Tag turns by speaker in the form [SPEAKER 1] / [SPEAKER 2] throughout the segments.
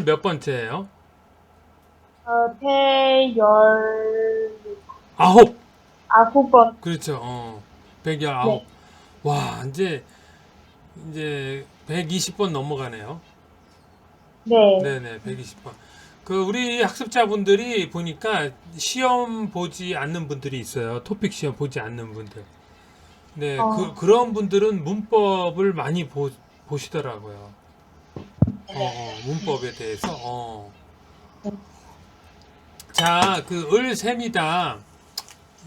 [SPEAKER 1] 오늘 몇 번째예요?
[SPEAKER 2] 어, 대열
[SPEAKER 1] 아홉.
[SPEAKER 2] 아홉 번.
[SPEAKER 1] 그렇죠. 어. 119.
[SPEAKER 2] 네.
[SPEAKER 1] 와, 이제 이제 120번 넘어가네요.
[SPEAKER 2] 네.
[SPEAKER 1] 네 네, 120번. 그 우리 학습자분들이 보니까 시험 보지 않는 분들이 있어요. 토픽 시험 보지 않는 분들. 네,
[SPEAKER 2] 어.
[SPEAKER 1] 그 그런 분들은 문법을 많이 보, 보시더라고요. 어, 어, 문법에 대해서. 어.
[SPEAKER 2] 네.
[SPEAKER 1] 자, 그 을 셈이다.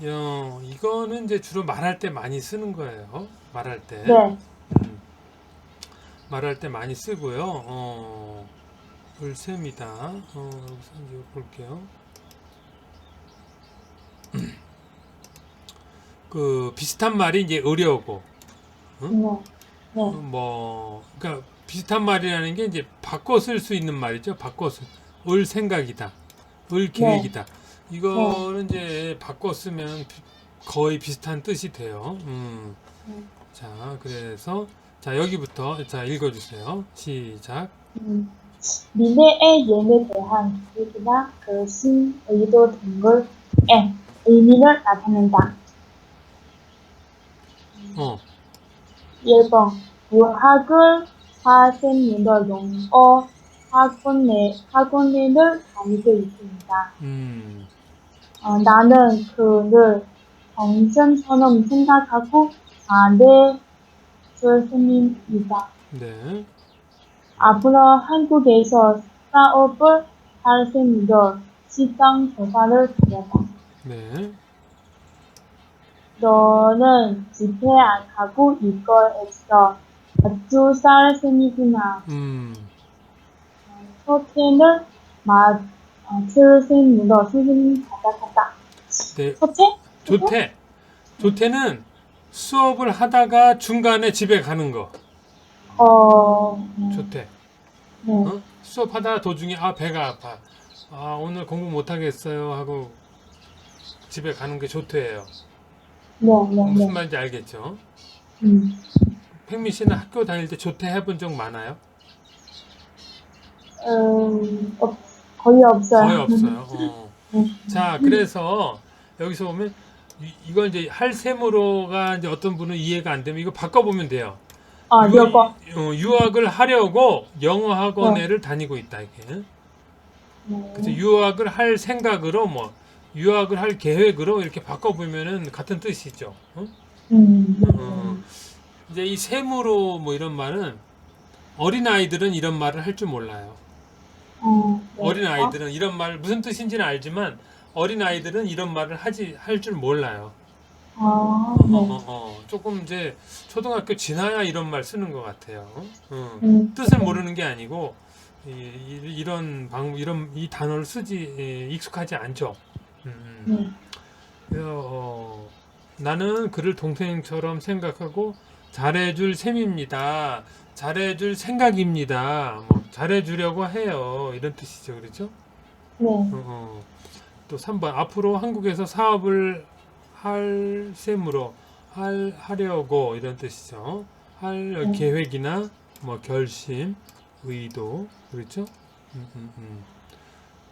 [SPEAKER 1] 어, 이거는 이제 주로 말할 때 많이 쓰는 거예요. 말할 때.
[SPEAKER 2] 네.
[SPEAKER 1] 음, 말할 때 많이 쓰고요. 어, 을 셈이다. 어, 여기서 이제 볼게요. 그 비슷한 말이 이제 의려고
[SPEAKER 2] 네. 네.
[SPEAKER 1] 뭐 그러니까 비슷한 말이라는 게 이제 바꿔 쓸 수 있는 말이죠. 바꿔 쓸. 을 생각이다. 을 계획이다. 이거는 이제 바꿔 쓰면 비- 거의 비슷한 뜻이 돼요. 음.
[SPEAKER 2] 음.
[SPEAKER 1] 자, 그래서 자 여기부터 자 읽어주세요. 시작.
[SPEAKER 2] 음. 미래의 예에 대한 계획이나 결심, 의도 등을 에 의미를 나타낸다.
[SPEAKER 1] 어,
[SPEAKER 2] 1번 유학을 사생님의 영어 학원에, 학원을 다니고 있습니다.
[SPEAKER 1] 음,
[SPEAKER 2] 어, 나는 그를 정신처럼 생각하고 아내 선생님이다.
[SPEAKER 1] 네,
[SPEAKER 2] 앞으로 한국에서 사업을 할 셈이여 시장 조사를 하려다.
[SPEAKER 1] 네,
[SPEAKER 2] 너는 집에 안 가고 이걸 했어. 아주 쌀 셈이구나.
[SPEAKER 1] 음,
[SPEAKER 2] 첫째는 맛, 어, 선생님으로 선생님 받아갔다.
[SPEAKER 1] 네.
[SPEAKER 2] 첫째?
[SPEAKER 1] 조태. 조태는 수업을 하다가 중간에 집에 가는 거.
[SPEAKER 2] 어, 음,
[SPEAKER 1] 조태.
[SPEAKER 2] 네.
[SPEAKER 1] 어? 수업하다가 도중에 아 배가 아파. 아 오늘 공부 못 하겠어요 하고 집에 가는 게 조퇴예요.
[SPEAKER 2] 네, 네,
[SPEAKER 1] 무슨
[SPEAKER 2] 네.
[SPEAKER 1] 말인지 알겠죠?
[SPEAKER 2] 음.
[SPEAKER 1] 팽미 씨는 학교 다닐 때 조퇴 해본 적 많아요?
[SPEAKER 2] 음, 없, 거의 없어요.
[SPEAKER 1] 거의 없어요. 어.
[SPEAKER 2] 음.
[SPEAKER 1] 자, 그래서 여기서 보면 이, 이걸 이제 할셈으로가 이제 어떤 분은 이해가 안 되면 이거 바꿔보면 돼요.
[SPEAKER 2] 아,
[SPEAKER 1] 유-
[SPEAKER 2] 이거.
[SPEAKER 1] 어, 유학을 하려고 영어 학원에를 다니고 있다 이게.
[SPEAKER 2] 네.
[SPEAKER 1] 그래서 유학을 할 생각으로 뭐 유학을 할 계획으로 이렇게 바꿔보면은 같은 뜻이죠. 어?
[SPEAKER 2] 음,
[SPEAKER 1] 어. 이제 이 셈으로 뭐 이런 말은 어린 아이들은 이런 말을 할 줄 몰라요.
[SPEAKER 2] 어, 네.
[SPEAKER 1] 어린 아이들은 이런 말 무슨 뜻인지는 알지만 어린 아이들은 이런 말을 하지 할 줄 몰라요.
[SPEAKER 2] 아,
[SPEAKER 1] 어,
[SPEAKER 2] 네.
[SPEAKER 1] 어, 어. 조금 이제 초등학교 지나야 이런 말 쓰는 것 같아요. 어.
[SPEAKER 2] 음,
[SPEAKER 1] 뜻을 모르는 게 아니고 이, 런방 이런 이 단어를 쓰지 예, 익숙하지 않죠. 음, 음.
[SPEAKER 2] 네.
[SPEAKER 1] 그래서 어, 나는 그를 동생처럼 생각하고 잘해줄 셈입니다. 잘해줄 생각입니다. 뭐 잘해주려고 해요. 이런 뜻이죠, 그렇죠?
[SPEAKER 2] 네.
[SPEAKER 1] 어, 어. 또 3번 앞으로 한국에서 사업을 할 셈으로 할 하려고 이런 뜻이죠. 할
[SPEAKER 2] 음.
[SPEAKER 1] 계획이나 뭐 결심, 의도 그렇죠? 음, 음, 음.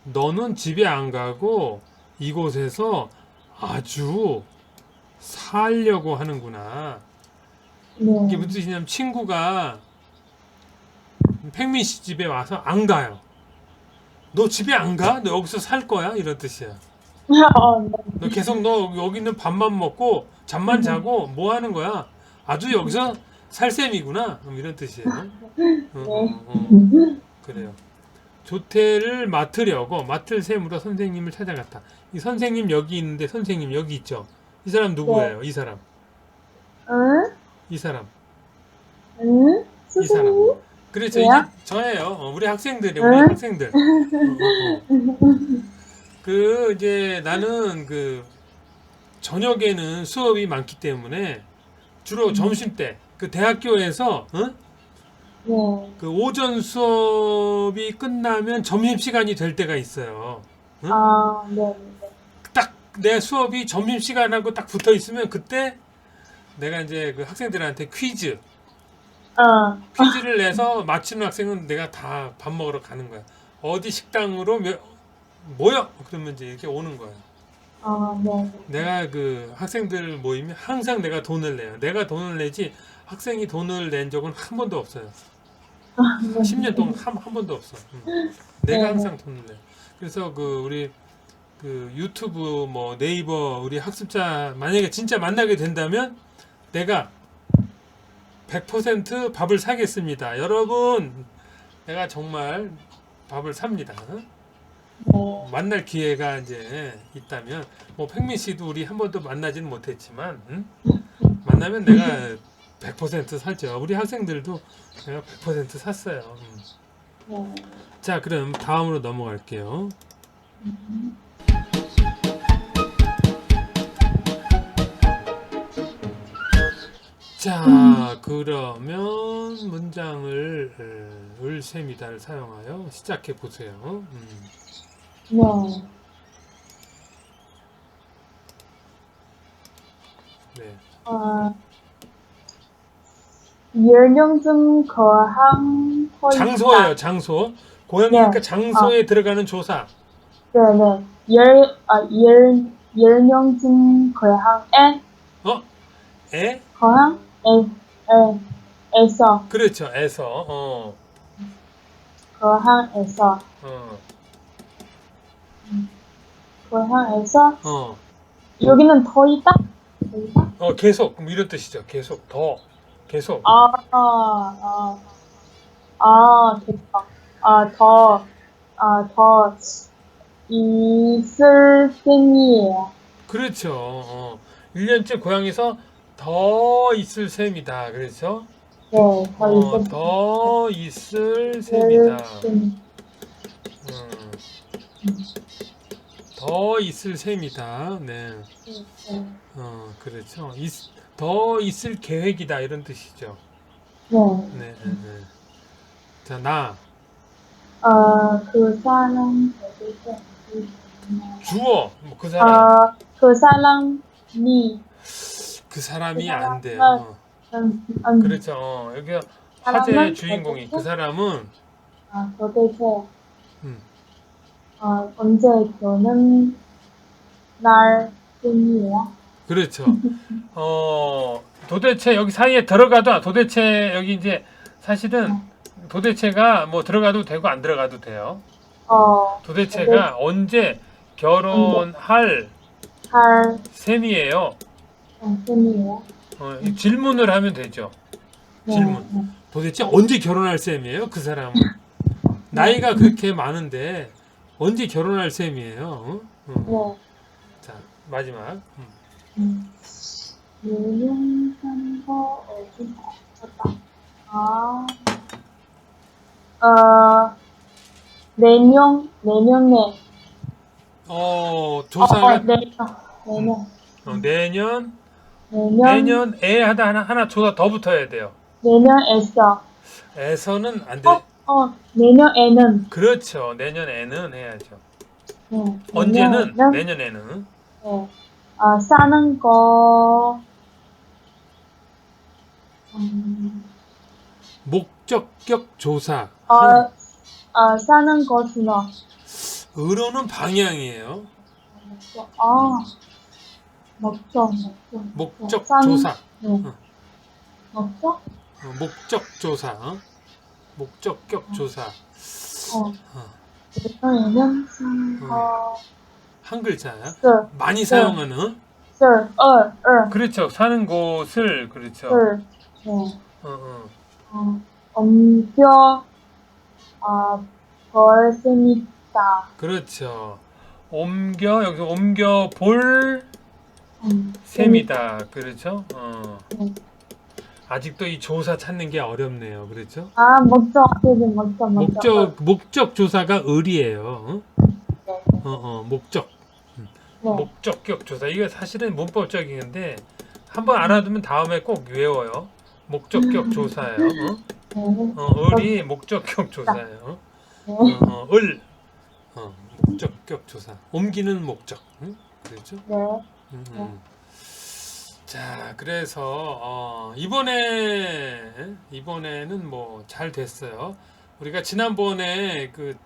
[SPEAKER 1] 너는 집에 안 가고 이곳에서 아주 살려고 하는구나. 이게
[SPEAKER 2] 네.
[SPEAKER 1] 무슨 뜻이냐면 친구가 팽민 씨 집에 와서 안 가요. 너 집에 안 가? 너 여기서 살 거야? 이런 뜻이야.
[SPEAKER 2] 어, 네.
[SPEAKER 1] 너 계속 너 여기는 밥만 먹고 잠만
[SPEAKER 2] 음.
[SPEAKER 1] 자고 뭐 하는 거야? 아주 여기서 살 셈이구나. 음, 이런 뜻이에요. 어, 어, 어. 그래요. 조퇴를 맡으려고 맡을 셈으로 선생님을 찾아갔다. 이 선생님 여기 있는데 선생님 여기 있죠. 이 사람 누구예요? 이 사람.
[SPEAKER 2] 응?
[SPEAKER 1] 이 사람.
[SPEAKER 2] 응?
[SPEAKER 1] 이 사람.
[SPEAKER 2] 선생님?
[SPEAKER 1] 그렇죠. 이제 저예요. 어, 우리 학생들이 우리
[SPEAKER 2] 응?
[SPEAKER 1] 학생들. 어, 어, 어. 그 이제 나는 그 저녁에는 수업이 많기 때문에 주로
[SPEAKER 2] 음.
[SPEAKER 1] 점심 때 그 대학교에서 어?
[SPEAKER 2] 네.
[SPEAKER 1] 그 오전 수업이 끝나면 점심 시간이 될 때가 있어요. 응?
[SPEAKER 2] 아, 네. 네.
[SPEAKER 1] 딱 내 수업이 점심 시간하고 딱 붙어 있으면 그때 내가 이제 그 학생들한테 퀴즈
[SPEAKER 2] 어,
[SPEAKER 1] 퀴즈를 내서 맞히는 학생은 내가 다 밥 먹으러 가는 거야. 어디 식당으로 몇- 모여 그러면 이제 이렇게 오는 거예요.
[SPEAKER 2] 아, 네.
[SPEAKER 1] 내가 그 학생들 모이면 항상 내가 돈을 내요. 내가 돈을 내지 학생이 돈을 낸 적은 한 번도 없어요.
[SPEAKER 2] 아, 네.
[SPEAKER 1] 10년 동안 한, 한 번도 없어. 음. 내가
[SPEAKER 2] 네.
[SPEAKER 1] 항상 돈을 내. 그래서 그 우리 그 유튜브 뭐 네이버 우리 학습자 만약에 진짜 만나게 된다면 내가 100% 밥을 사겠습니다. 여러분 내가 정말 밥을 삽니다.
[SPEAKER 2] 네.
[SPEAKER 1] 만날 기회가 이제 있다면 뭐 팽민 씨도 우리 한 번도 만나지는 못했지만 응? 만나면 내가 100% 사죠. 우리 학생들도 내가 100% 샀어요. 음.
[SPEAKER 2] 네.
[SPEAKER 1] 자, 그럼 다음으로 넘어갈게요. 자, 그러면 문장을 에, 을셈이다를 사용하여 시작해 보세요. 음.
[SPEAKER 2] 네.
[SPEAKER 1] 네.
[SPEAKER 2] 어, 열명중 거항.
[SPEAKER 1] 장소예요, 장소. 고양이니까
[SPEAKER 2] 네.
[SPEAKER 1] 장소에 들어가는 조사.
[SPEAKER 2] 네 네. 열, 아, 열, 열명중 거항 에,
[SPEAKER 1] 어? 에?
[SPEAKER 2] 거항? 에, 에, 에서,
[SPEAKER 1] 그렇죠. 에서. 어.
[SPEAKER 2] 거항에서,
[SPEAKER 1] 어.
[SPEAKER 2] 거항에서,
[SPEAKER 1] 어.
[SPEAKER 2] 여기는 더 있다? 더 있다?
[SPEAKER 1] 어, 계속. 그럼 이런 뜻이죠. 계속. 더. 계속.
[SPEAKER 2] 아, 아, 아, 됐다. 아, 더, 아, 더, 있을 셈이에요.
[SPEAKER 1] 그렇죠. 어. 1년째 고향에서 더 있을 셈이다. 그렇죠?
[SPEAKER 2] 네, 더
[SPEAKER 1] 어,
[SPEAKER 2] 있을
[SPEAKER 1] 더 있을 셈이다.
[SPEAKER 2] 셈.
[SPEAKER 1] 음. 더 있을 셈이다. 네.
[SPEAKER 2] 네.
[SPEAKER 1] 어, 그렇죠. 있, 더 있을 계획이다. 이런 뜻이죠.
[SPEAKER 2] 네.
[SPEAKER 1] 네, 네, 네. 자, 나.
[SPEAKER 2] 어, 그 사람,
[SPEAKER 1] 주어. 뭐 그 사람.
[SPEAKER 2] 어, 그 사람이,
[SPEAKER 1] 그 사람이 그안 돼요.
[SPEAKER 2] 음, 음,
[SPEAKER 1] 그렇죠. 어, 여기 화제의 주인공이 그? 사람은
[SPEAKER 2] 아, 도대체,
[SPEAKER 1] 음.
[SPEAKER 2] 어, 언제 교는 날 셈이에요?
[SPEAKER 1] 그렇죠. 어 도대체 여기 사이에 들어가도 도대체 여기 이제 사실은 도대체가 뭐 들어가도 되고 안 들어가도 돼요.
[SPEAKER 2] 어,
[SPEAKER 1] 도대체가 언제 결혼할
[SPEAKER 2] 할
[SPEAKER 1] 셈이에요.
[SPEAKER 2] 셈이에요?
[SPEAKER 1] 어, 이 질문을 하면 되죠.
[SPEAKER 2] 네,
[SPEAKER 1] 질문.
[SPEAKER 2] 네.
[SPEAKER 1] 도대체 언제 결혼할 셈이에요? 그 사람은 나이가 그렇게 많은데 언제 결혼할 셈이에요? 어? 어.
[SPEAKER 2] 네.
[SPEAKER 1] 자 마지막. 음.
[SPEAKER 2] 음. 유령 선거 어디 갔다? 아, 어, 내년, 내년에,
[SPEAKER 1] 어
[SPEAKER 2] 어,
[SPEAKER 1] 조사가
[SPEAKER 2] 어, 내년, 내년,
[SPEAKER 1] 어, 내년
[SPEAKER 2] 내년,
[SPEAKER 1] 내년에 하다 하나 하나 조사 더 붙어야 돼요.
[SPEAKER 2] 내년에서,
[SPEAKER 1] 에서는 안 돼.
[SPEAKER 2] 어, 어, 내년에는,
[SPEAKER 1] 그렇죠. 내년에는 해야죠.
[SPEAKER 2] 네,
[SPEAKER 1] 언제는
[SPEAKER 2] 내년에는,
[SPEAKER 1] 내년에는
[SPEAKER 2] 네, 어, 사는 거, 음,
[SPEAKER 1] 목적격 조사.
[SPEAKER 2] 어, 어, 사는 것은, 어,
[SPEAKER 1] 의로는 방향이에요.
[SPEAKER 2] 아, 목적, 목적,
[SPEAKER 1] 목적
[SPEAKER 2] 산-
[SPEAKER 1] 조사.
[SPEAKER 2] 네.
[SPEAKER 1] 어.
[SPEAKER 2] 목적?
[SPEAKER 1] 어, 목적 조사. 어? 목적격 조사.
[SPEAKER 2] 어,
[SPEAKER 1] 어,
[SPEAKER 2] 사는 거,
[SPEAKER 1] 한 글자야.
[SPEAKER 2] 쓸,
[SPEAKER 1] 많이 사용하는.
[SPEAKER 2] 쓸, 얼, 얼,
[SPEAKER 1] 그렇죠. 사는 곳을 그렇죠.
[SPEAKER 2] 쓸, 네.
[SPEAKER 1] 어, 어.
[SPEAKER 2] 어, 옮겨, 아, 벌씀있다.
[SPEAKER 1] 그렇죠. 옮겨 여기서 옮겨 볼
[SPEAKER 2] 음,
[SPEAKER 1] 셈이다. 그렇죠? 어.
[SPEAKER 2] 네.
[SPEAKER 1] 아직도 이 조사 찾는 게 어렵네요. 그렇죠?
[SPEAKER 2] 아, 목적, 목적, 목적.
[SPEAKER 1] 목적 목적 조사가 을이에요. 어?
[SPEAKER 2] 네,
[SPEAKER 1] 어, 어, 목적
[SPEAKER 2] 네.
[SPEAKER 1] 목적격 조사 이거 사실은 문법적인데 한번 알아두면 다음에 꼭 외워요. 목적격 조사예요. 어?
[SPEAKER 2] 네.
[SPEAKER 1] 어, 을이 목적격 조사예요.
[SPEAKER 2] 네.
[SPEAKER 1] 어, 어, 을 어, 목적격 조사 옮기는 목적 응? 그렇죠?
[SPEAKER 2] 네.
[SPEAKER 1] 음, 음. 자, 그래서 어, 이번에 이번에는 뭐 잘 됐어요. 우리가 지난번에 그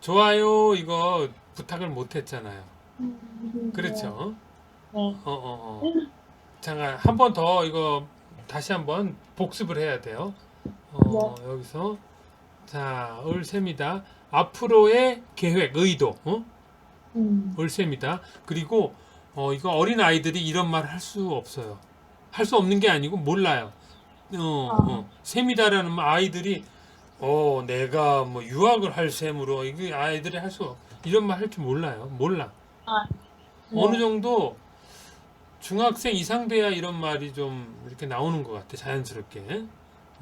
[SPEAKER 1] 좋아요 이거 부탁을 못 했잖아요.
[SPEAKER 2] 음,
[SPEAKER 1] 그렇죠?
[SPEAKER 2] 네.
[SPEAKER 1] 어, 어, 어. 잠깐 한 번 더 이거 다시 한번 복습을 해야 돼요. 어, 여기서 자, 을셈이다. 앞으로의 계획, 의도, 어?
[SPEAKER 2] 음,
[SPEAKER 1] 을셈이다. 그리고 어, 이거 어린 아이들이 이런 말 할 수 없어요. 할 수 없는 게 아니고 몰라요. 어, 어. 셈이다라는 말 아이들이 어, 내가 뭐 유학을 할 셈으로 이게 아이들이 할 수 이런 말 할 줄 몰라요. 몰라.
[SPEAKER 2] 아, 네.
[SPEAKER 1] 어느 정도 중학생 이상 돼야 이런 말이 좀 이렇게 나오는 것 같아 자연스럽게 네.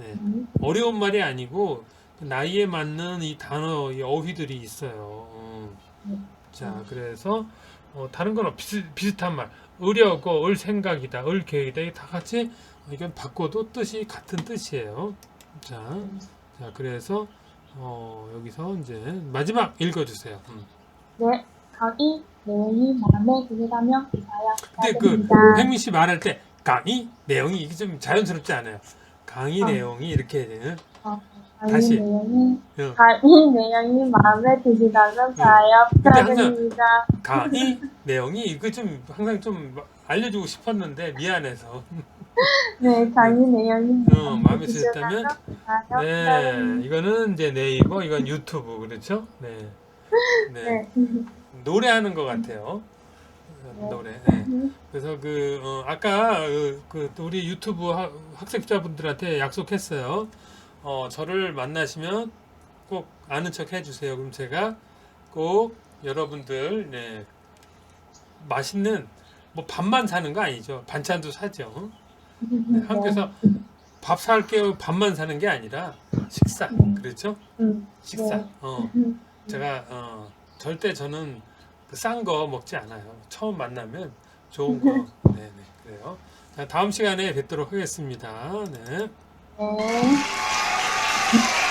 [SPEAKER 2] 음,
[SPEAKER 1] 어려운 말이 아니고 나이에 맞는 이 단어 이 어휘들이 있어요 어. 자 그래서 어, 다른 건 비슷, 비슷한 말 의려고 을 생각이다 을 계획이다 다 같이 이건 바꿔도 뜻이 같은 뜻이에요 자, 자 그래서 어, 여기서 이제 마지막 읽어주세요 음.
[SPEAKER 2] 네. 강의 내용이 마음에 들다면
[SPEAKER 1] 근데 그. 팽민 씨 말할 때 강의 내용이 이게 좀 자연스럽지 않아요. 강의
[SPEAKER 2] 어.
[SPEAKER 1] 내용이 이렇게 되는
[SPEAKER 2] 어, 강의
[SPEAKER 1] 다시.
[SPEAKER 2] 내용이
[SPEAKER 1] 어,
[SPEAKER 2] 강의 내용이 마음에 드시다면 사양
[SPEAKER 1] 근데 항상-
[SPEAKER 2] 부탁드립니다.
[SPEAKER 1] 강의 내용이 이거 좀 항상 좀 알려주고 싶었는데 미안해서
[SPEAKER 2] 네, 강의 내용이
[SPEAKER 1] 어, 마음에 드셨다면
[SPEAKER 2] 사양
[SPEAKER 1] 네. 이거는 이제 네이버 이건 유튜브 그렇죠? 네, 네
[SPEAKER 2] 네.
[SPEAKER 1] 노래하는 것 같아요.
[SPEAKER 2] 네.
[SPEAKER 1] 노래. 네. 그래서 그 어, 아까 그, 그 우리 유튜브 하- 학습자분들한테 약속했어요. 어, 저를 만나시면 꼭 아는 척 해주세요. 그럼 제가 꼭 여러분들 네, 맛있는 뭐 밥만 사는 거 아니죠. 반찬도 사죠. 네, 한국에서 밥 살게요. 밥만 사는 게 아니라 식사. 그렇죠?
[SPEAKER 2] 음,
[SPEAKER 1] 식사.
[SPEAKER 2] 네.
[SPEAKER 1] 어.
[SPEAKER 2] 음,
[SPEAKER 1] 제가 어, 절대 저는 싼거 먹지 않아요. 처음 만나면 좋은 거. 네네 그래요. 자 다음 시간에 뵙도록 하겠습니다. 네.
[SPEAKER 2] 네. Thank you.